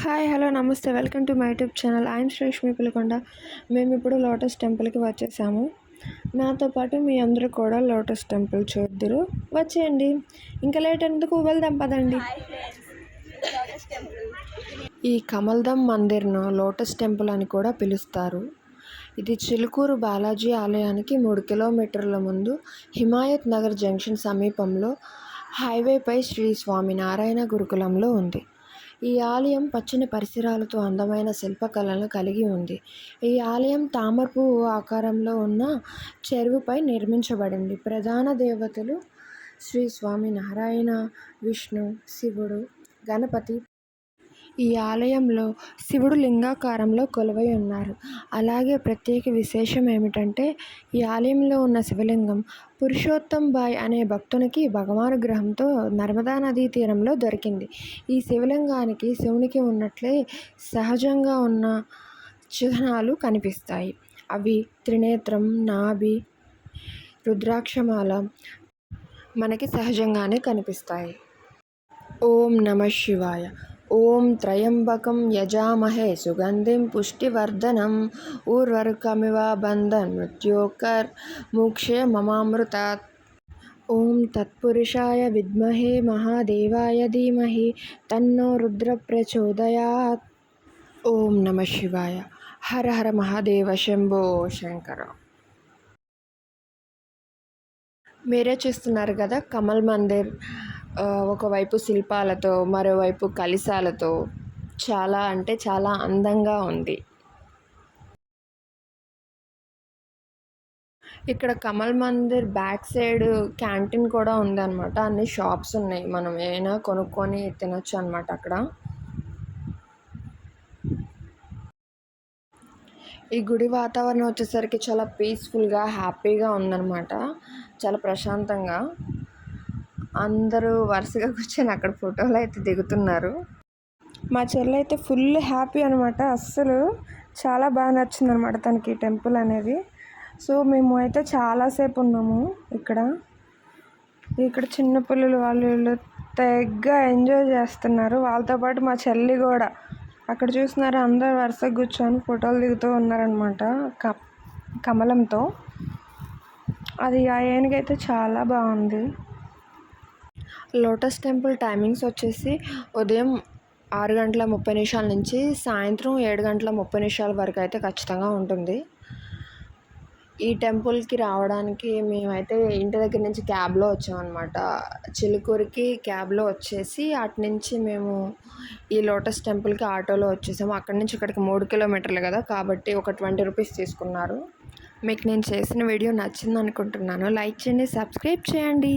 Hi hello నమస్తే. Welcome to my YouTube channel. I'm Shreshmi Pilakonda. మేము ఇప్పుడు lotus టెంపుల్కి వచ్చేసాము. నాతో పాటు మీ అందరూ కూడా లోటస్ టెంపుల్ చూద్దరు. వచ్చేయండి. ఇంకా లేట్ ఎందుకు వెళ్దాం పదండి. ఈ కమల్దమ్ మందిర్ను లోటస్ టెంపుల్ అని కూడా పిలుస్తారు. ఇది చిలుకూరు బాలాజీ ఆలయానికి మూడు కిలోమీటర్ల ముందు హిమాయత్ నగర్ జంక్షన్ సమీపంలో హైవేపై శ్రీ స్వామినారాయణ గురుకులంలో ఉంది. ఈ ఆలయం పచ్చని పరిసరాలతో అందమైన శిల్పకళలను కలిగి ఉంది. ఈ ఆలయం తామర ఆకారంలో ఉన్న చెరువుపై నిర్మించబడింది. ప్రధాన దేవతలు శ్రీ స్వామినారాయణ విష్ణు శివుడు గణపతి ఈ ఆలయంలో శివుడు లింగాకారంలో కొలువై ఉన్నారు. అలాగే ప్రత్యేక విశేషం ఏమిటంటే ఈ ఆలయంలో ఉన్న శివలింగం పురుషోత్తం బాయ్ అనే భక్తునికి భగవానుగ్రహంతో నర్మదా నదీ తీరంలో దొరికింది. ఈ శివలింగానికి శివునికి ఉన్నట్లే సహజంగా ఉన్న చిహ్నాలు కనిపిస్తాయి. అవి త్రినేత్రం నాభి రుద్రాక్షమాల మనకి సహజంగానే కనిపిస్తాయి. ఓం నమ శివాయ. ఓం త్రయంబకం యజామహే సుగంధిం పుష్టివర్ధనం ఊర్వరుకమివ బంధన్ మృత్యోకర్ మోక్షే మమామృతాత్ ఓం తత్పురుషాయ విద్మహే మహాదేవాయ ధీమహి తన్నో రుద్ర ప్రచోదయాత్ ఓం నమ శివాయ హర హర మహాదేవ శంభో శంకర మీరే చూస్తున్నారు కదా కమల్ మందిర్ ఒకవైపు శిల్పాలతో మరోవైపు కలిశాలతో చాలా అంటే చాలా అందంగా ఉంది. ఇక్కడ Kamal Mandir back side canteen కూడా ఉందన్నమాట. అన్ని షాప్స్ ఉన్నాయి. మనం ఏమైనా కొనుక్కొని తినొచ్చు అనమాట అక్కడ. ఈ గుడి వాతావరణం వచ్చేసరికి చాలా పీస్ఫుల్గా హ్యాపీగా ఉందన్నమాట. చాలా ప్రశాంతంగా. అందరూ వరుసగా కూర్చొని అక్కడ ఫోటోలు అయితే దిగుతున్నారు. మా చెల్లి అయితే ఫుల్ హ్యాపీ అనమాట అస్సలు చాలా బాగా నచ్చింది అనమాట తనకి టెంపుల్ అనేది. సో మేము అయితే చాలాసేపు ఉన్నాము ఇక్కడ. ఇక్కడ చిన్న పిల్లలు వాళ్ళు వీళ్ళు తెగ్గా ఎంజాయ్ చేస్తున్నారు. వాళ్ళతో పాటు మా చెల్లి కూడా. అక్కడ చూస్తున్నారు అందరు వరుసగా కూర్చొని ఫోటోలు దిగుతూ ఉన్నారనమాట క కమలంతో. అది ఆ ఏనుగైతే చాలా బాగుంది. లోటస్ టెంపుల్ టైమింగ్స్ వచ్చేసి ఉదయం ఆరు గంటల ముప్పై నిమిషాల నుంచి సాయంత్రం ఏడు గంటల ముప్పై నిమిషాల వరకు అయితే ఖచ్చితంగా ఉంటుంది. ఈ టెంపుల్కి రావడానికి మేమైతే ఇంటి దగ్గర నుంచి క్యాబ్లో వచ్చామన్నమాట. చిలుకూరికి క్యాబ్లో వచ్చేసి అటు నుంచి మేము ఈ లోటస్ టెంపుల్కి ఆటోలో వచ్చేసాము. అక్కడి నుంచి ఇక్కడికి మూడు కిలోమీటర్లు కదా కాబట్టి ఒక ట్వంటీ రూపీస్ తీసుకున్నారు. మీకు నేను చేసిన వీడియో నచ్చింది అనుకుంటున్నాను లైక్ చేయండి సబ్స్క్రైబ్ చేయండి.